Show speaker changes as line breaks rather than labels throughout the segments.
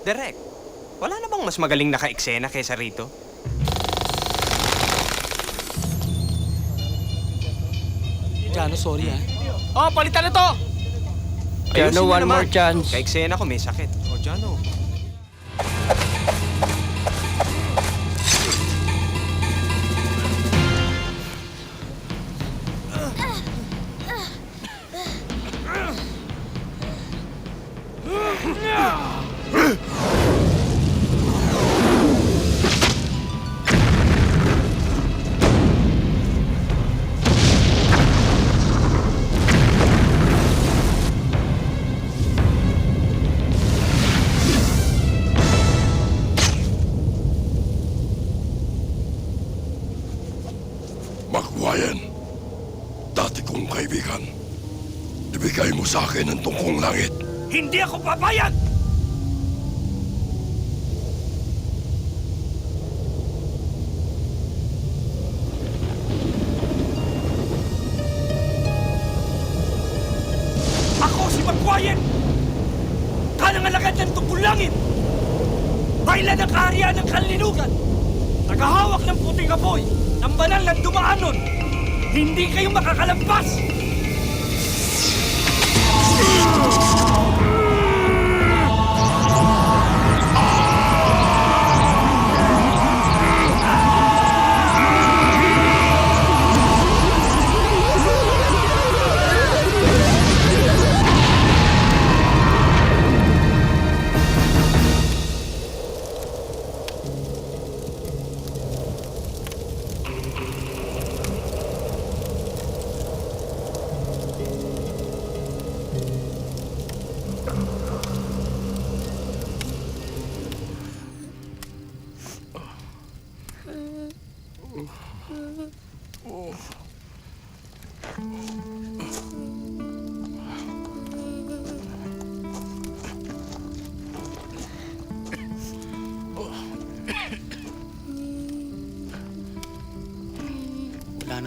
Direk, wala na bang mas magaling naka-eksena kaysa rito?
Jano, sorry ah. Oh, palitan na to!
Ayusin
Jano, one
naman.
more chance.
Ka-eksena ko, may sakit. O, Jano.
Kaibigan. Ibigay mo sa akin ang tungkong langit.
Hindi ako papayag! Ako si Magwayan! Kanangalagad ng tungkol langit! Baila ng kaharian ng kanlinugan! Tagahawak ng puting apoy ng banal na dumaanon! Hindi kayo makakalampas!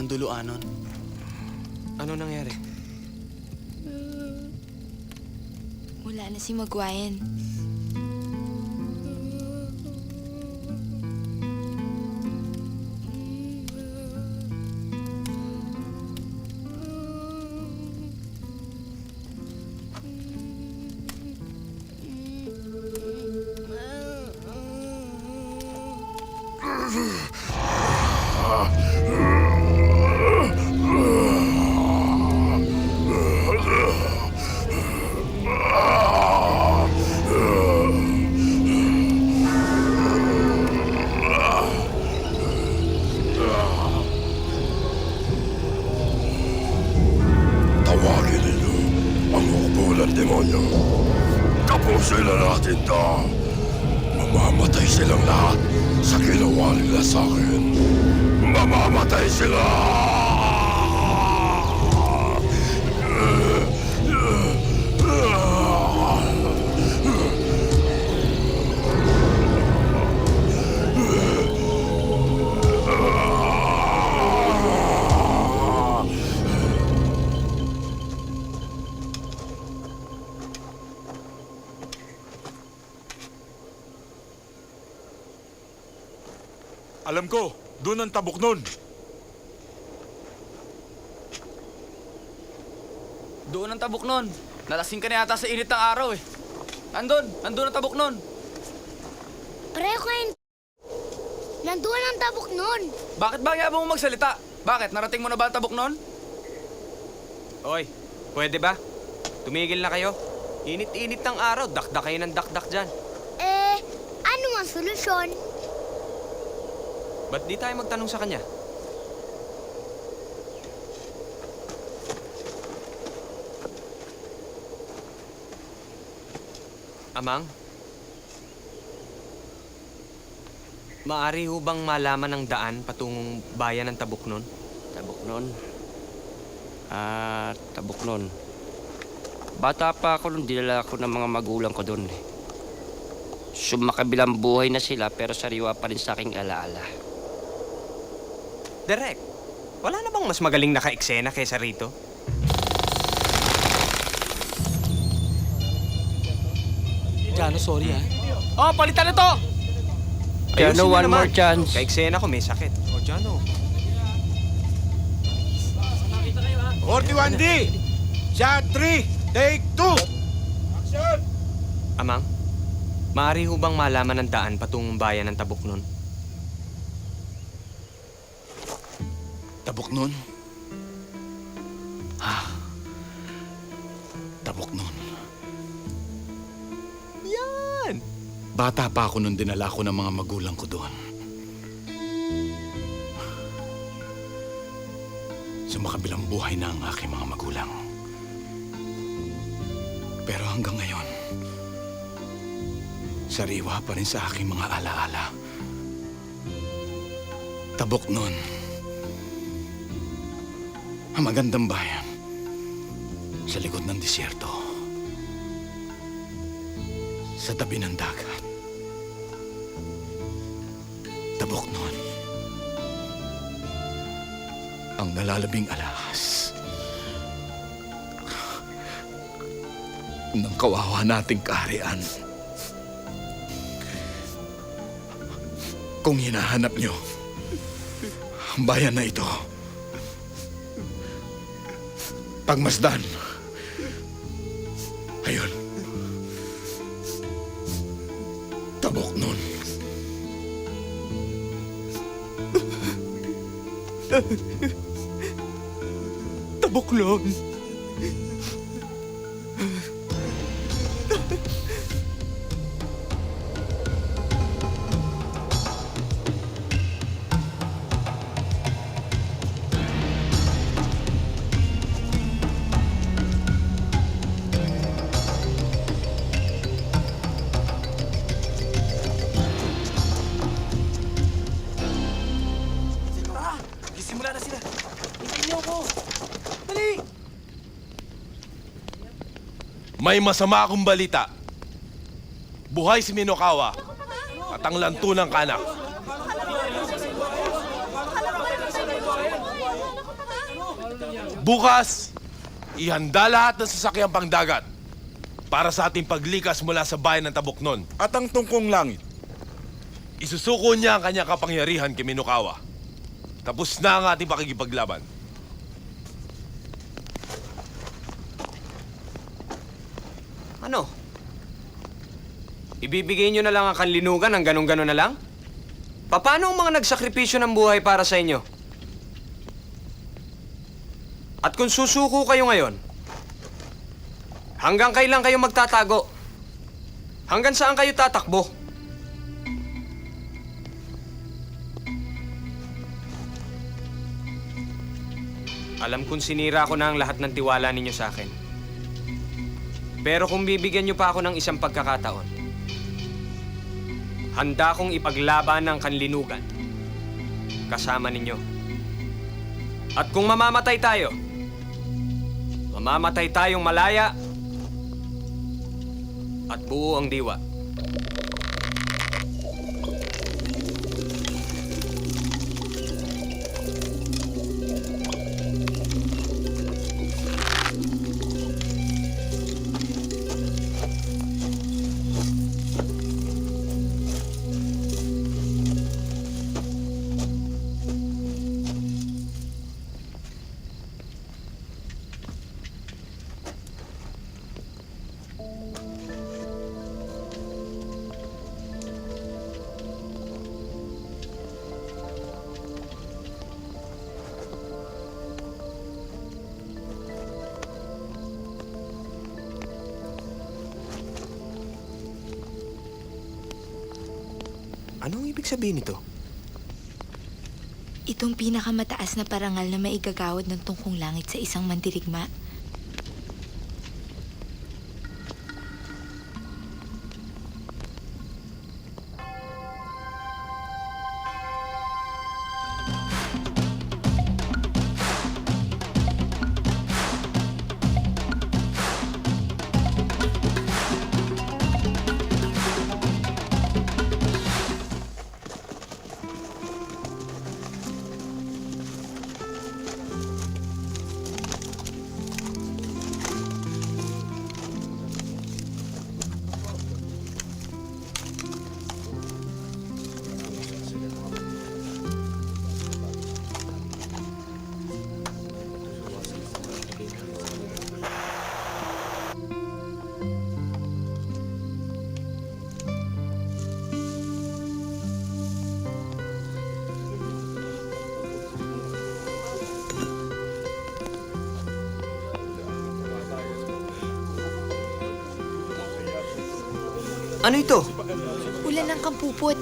Nang duluanon.
Ano nangyari?
Wala na si Magwayan.
Ng demonyo. Tapusin na natin to. Mamamatay silang lahat sa ginawa nila sa akin. Mamamatay sila!
Alam ko, doon ang tabok nun.
Doon ang tabok nun. Nalasing ka na yata sa init ng araw eh. Andun, andun ang tabok nun.
Pareho kayo. Nanduan ang tabok nun.
Bakit ba yabang mo magsalita? Bakit? Narating mo na ba ang tabok nun?
Oy, pwede ba? Tumigil na kayo. Init-init ng araw, dakdak kayo ng dakdak dyan.
Eh, ano ang solusyon?
Ba't di tayo magtanong sa kanya? Amang? Maari ho bang malaman ang daan patungong bayan ng Tabuknon?
Tabuknon. Ah, Tabuknon. Bata pa ako nung dinala ako ng mga magulang ko doon. Sumakabilang buhay na sila pero sariwa pa rin sa aking alaala.
Direk, wala na bang mas magaling naka-eksena kaysa rito?
Jano, sorry ha.
Oh, palitan na to!
Ayusin
no
mo
one
naman.
more chance.
Ka-eksena ko, may sakit. O, Jano.
41D! Shot 3! Take 2!
Amang, maaari ho bang malaman ng daan patungong bayan ng Tabuknon?
Tabok nun? Ah. Tabok nun.
Yan!
Bata pa ako nung dinala ko ng mga magulang ko doon. Sumakabilang buhay na ang aking mga magulang. Pero hanggang ngayon, sariwa pa rin sa aking mga alaala. Tabok nun. Ang magandang bayan sa likod ng disyerto. Sa tabi ng dagat. Tabok nun. Ang nalalabing alahas ng kawawa nating kaharian. Kung hinahanap nyo ang bayan na ito, pagmasdan. Ayun. Tabok nun.
Tabuklon!
May masama akong balita. Buhay si Minokawa at ang lantunang kanak. Bukas, ihanda lahat ng sasakyang pangdagat para sa ating paglikas mula sa bayan ng Tabuknon.
At ang tungkong langit.
Isusuko niya ang kanyang kapangyarihan kay Minokawa. Tapos na ang ating pakikipaglaban.
Ano? Ibibigay nyo na lang ang kanlinugan ng ganong-ganon na lang? Paano ang mga nagsakripisyo ng buhay para sa inyo? At kung susuko kayo ngayon, hanggang kailan kayo magtatago? Hanggang saan kayo tatakbo? Alam kong sinira ko na ang lahat ng tiwala ninyo sa akin. Pero kung bibigyan niyo pa ako ng isang pagkakataon, handa kong ipaglaban ng kanlinugan kasama ninyo. At kung mamamatay tayo, mamamatay tayong malaya at buo ang diwa. Anong ibig sabihin nito?
Itong pinakamataas na parangal na maigagawad ng tungkong langit sa isang mandirigma.
Ano ito?
Ulan ng kampupot.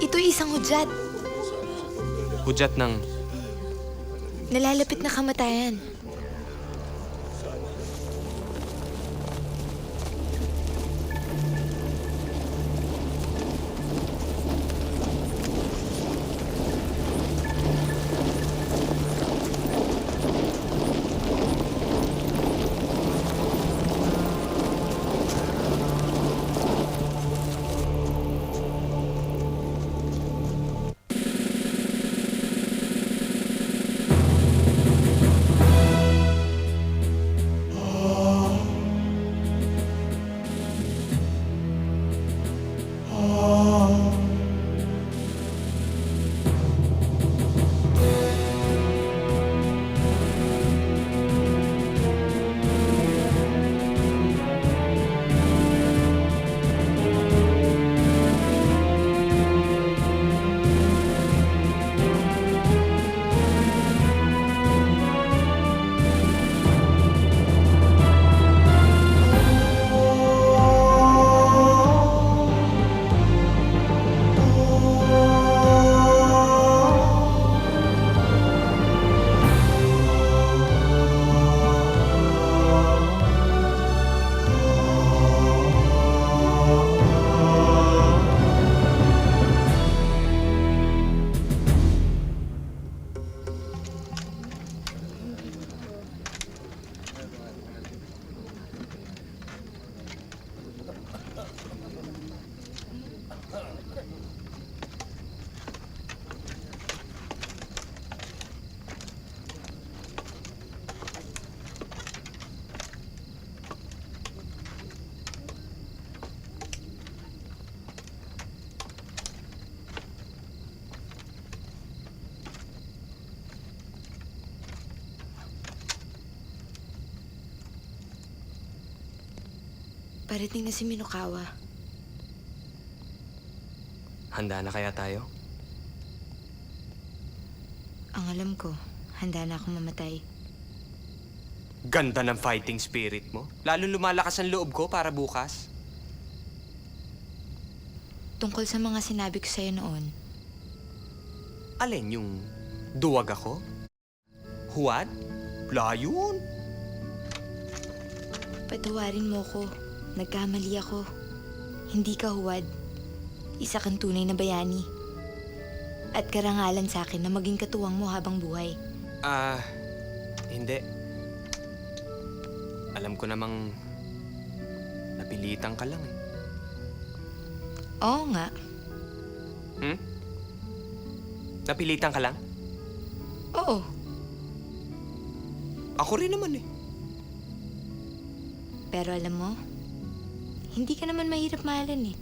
Ito'y isang hudyat.
Hudyat ng...
Nalalapit na kamatayan. Parating na si Minokawa.
Handa na kaya tayo?
Ang alam ko, handa na akong mamatay.
Ganda ng fighting spirit mo. Lalo lumalakas ang loob ko para bukas.
Tungkol sa mga sinabi ko sa'yo noon,
Alin yung duwag ako? Huwad? Layon?
patawarin mo ko. Nagkamali ako. Hindi ka huwad. Isa kang tunay na bayani. At karangalan sa akin na maging katuwang mo habang buhay.
Ah, hindi. Alam ko namang napilitan ka lang eh.
Oo nga.
Hmm? Napilitan ka lang?
Oo.
Ako rin naman eh.
Pero alam mo, hindi ka naman mahirap mahalan eh.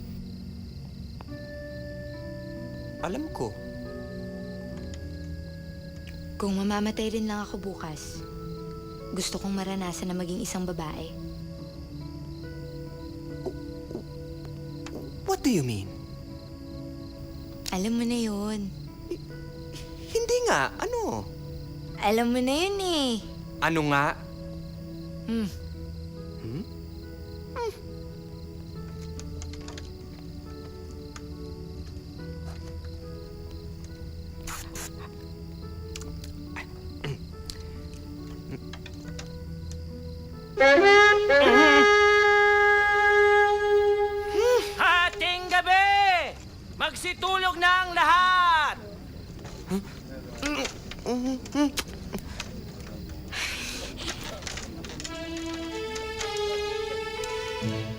Alam ko.
Kung mamamatay rin lang ako bukas, gusto kong maranasan na maging isang babae.
What do you mean?
Alam mo na yun.
Hindi nga. Ano?
Alam mo na yun eh.
Ano nga?
Hmm.
Hmm?
Bye.